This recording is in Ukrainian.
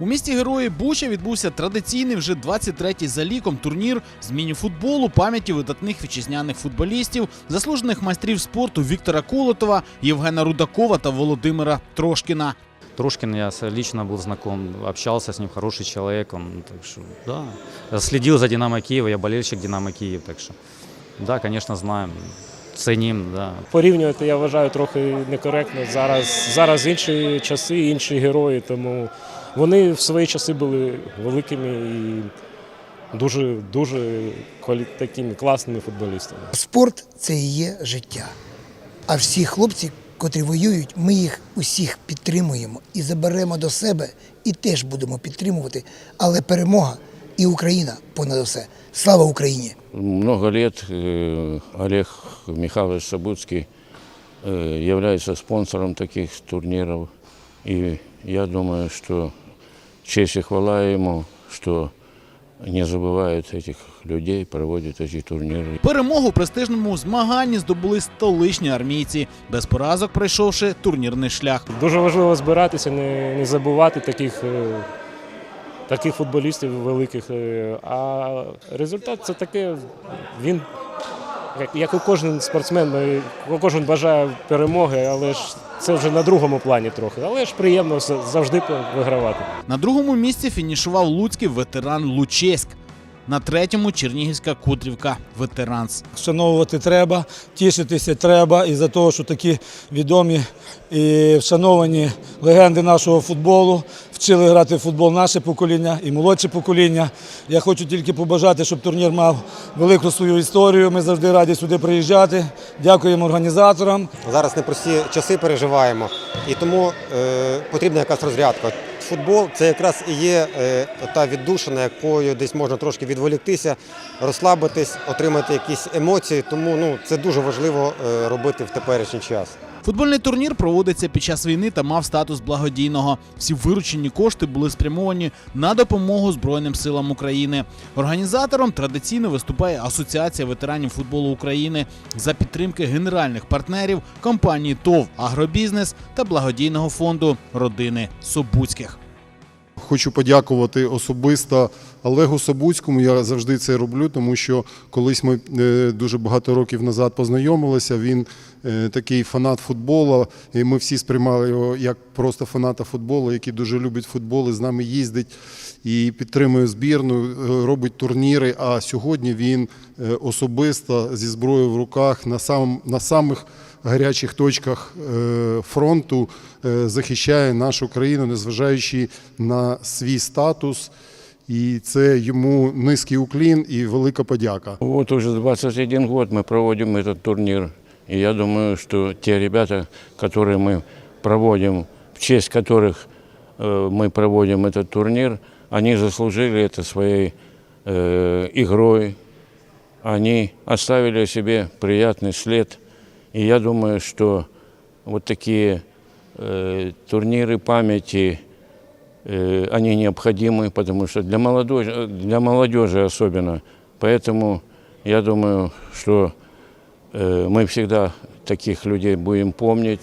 У місті Герої Буча відбувся традиційний вже 23-й за ліком турнір з міні-футболу пам'яті видатних вітчизняних футболістів, заслужених майстрів спорту Віктора Колотова, Євгена Рудакова та Володимира Трошкіна. Трошкин, я лично был знаком, общался с ним, хороший человек, он, так что, да. Следил за Динамо Киева, я болельщик Динамо Киев, так что, да, конечно, знаем, ценим, да. Порівнювати я вважаю трохи некоректно. Зараз, зараз інші часи, інші герої, тому вони в свої часи були великими і дуже, дуже квалі... такими класними футболістами. Спорт це і є життя. А всі хлопці, котрі воюють, ми їх усіх підтримуємо і заберемо до себе, і теж будемо підтримувати. Але перемога і Україна понад усе. Слава Україні! Много лет э, Олег Михайлович Сабуцкий э, является спонсором таких турниров. И я думаю, что честь и хвала ему, что не забывает этих людей, проводит эти турниры. Перемогу в престижному змаганні здобули столичні армійці, без поразок пройшовши турнірний шлях. Дуже важливо збиратися, не, не забувати таких, е, таких футболістів великих. е, А результат це таке, він, як, як і кожен спортсмен, е, кожен бажає перемоги, але ж це вже на другому плані трохи. Але ж приємно за- завжди вигравати. На другому місці фінішував луцький ветеран Лучеськ. На третьому Чернігівська Кудрівка ветеранс. Вшановувати треба, тішитися треба і за того, що такі відомі і вшановані легенди нашого футболу вчили грати в футбол наше покоління і молодше покоління. Я хочу тільки побажати, щоб турнір мав велику свою історію. Ми завжди раді сюди приїжджати. Дякуємо організаторам. Зараз непрості часи переживаємо, і тому е, потрібна якась розрядка. Футбол це якраз і є е, та віддушина, якою десь можна трошки відволіктися, розслабитись, отримати якісь емоції. Тому ну, це дуже важливо е, робити в теперішній час. Футбольний турнір проводиться під час війни та мав статус благодійного. Всі виручені кошти були спрямовані на допомогу Збройним силам України. Організатором традиційно виступає Асоціація ветеранів футболу України за підтримки генеральних партнерів компанії ТОВ Агробізнес та благодійного фонду родини Собуцьких. Хочу подякувати особисто Олегу Собуцькому. Я завжди це роблю, тому що колись ми е, дуже багато років назад познайомилися. Він е, такий фанат футболу, і ми всі сприймали його як просто фаната футболу, який дуже любить футбол і з нами їздить і підтримує збірну, е, робить турніри. А сьогодні він особисто зі зброєю в руках на сам на самих гарячих точках фронту захищає нашу країну, незважаючи на свій статус. І це йому низький уклін і велика подяка. Вот уже 21 год мы проводим этот турнир. И я думаю, что те ребята, которые мы проводим, в честь которых э, мы проводим этот турнир, они заслужили это своей э, игрой. Они оставили о себе приятный след. И я думаю, что вот такие э, турниры памяти, э, они необходимы, потому что для молодежи, для молодежи особенно. Поэтому я думаю, что э, мы всегда таких людей будем помнить.